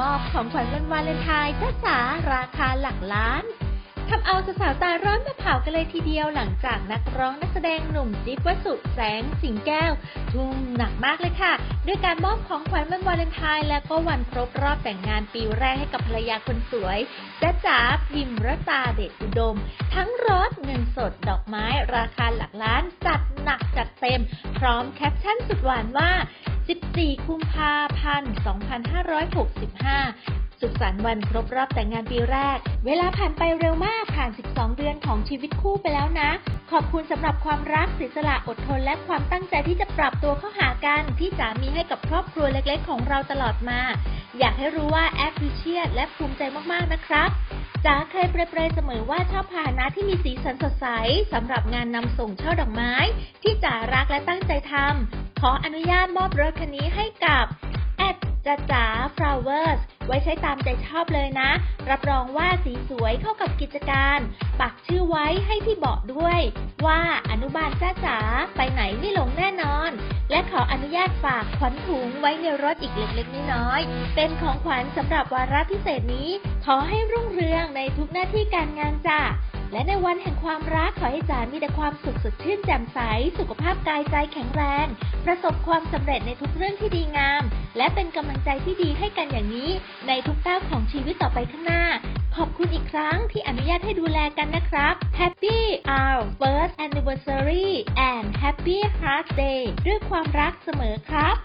มอบของขวัญวันวาเลนไทน์จ้าจ๋าราคาหลักล้านทำเอาสาวๆตาร้อนมาเผากันเลยทีเดียวหลังจากนักร้องนักแสดงหนุ่มจิ๊บวสุแสงสิงแก้ว ทุ่มหนักมากเลยค่ะ ด้วยการมอบของขวัญวันวาเลนไทน์และก็วันครบรอบแต่งงานปีแรกให้กับภรรยาคนสวยจ้าจ๋าพิมรตาเดชอุดม ทั้งรถเงินสดดอกไม้ ราคาหลักล้านจัดหนักจัดเต็ม พร้อมแคปชั่นสุดหวานว่า 14 กุมภาพันธ์ 2565 สุขสันต์วันครบรอบแต่งงานปีแรก เวลาผ่านไปเร็วมาก ผ่าน 12 เดือนของชีวิตคู่ไปแล้วนะ ขอบคุณสำหรับความรักเสีสละอดทน และความตั้งใจที่จะปรับตัวเข้าหากันที่สามีให้กับครอบครัวเล็กๆ ของเราตลอดมา อยากให้รู้ว่าแอปพิเชียและภูมิใจมากๆนะครับจ๋าเคยเปรยๆเสมอว่าชอบพาหนะที่มีสีสันสดใสสำหรับงานนำส่งช่อดอกไม้ ที่จ๋ารักและตั้งใจทำ ขออนุญาตมอบรถคันนี้ให้กับแอดจ๋าจ๋า flowers ไว้ใช้ตามใจชอบเลยนะ รับรองว่าสีสวยเข้ากับกิจการ ปักชื่อไว้ให้ที่เบาะด้วย ว่าอนุบาลจ้าจ๋าไปไหนไม่หลงแน่นอน และขออนุญาตฝากขวัญถุงไว้ในรถอีกเล็กๆน้อยๆเป็นของขวัญสำหรับวาระพิเศษนี้ ขอให้รุ่งเรืองในทุกหน้าที่การงานจ้ะ และในวันแห่งความรักขอให้จ๋ามีแต่ความสุขสดชื่นแจ่มใส สุขภาพกายใจแข็งแรง ประสบความสำเร็จในทุกเรื่องที่ดีงาม และเป็นกำลังใจที่ดีให้กันอย่างนี้ ในทุกก้าวของชีวิตต่อไปข้างหน้า ขอบคุณอีกครั้งที่อนุญาตให้ดูแลกันนะครับ Happy our first anniversary and Happy Heart Day ด้วยความรักเสมอครับ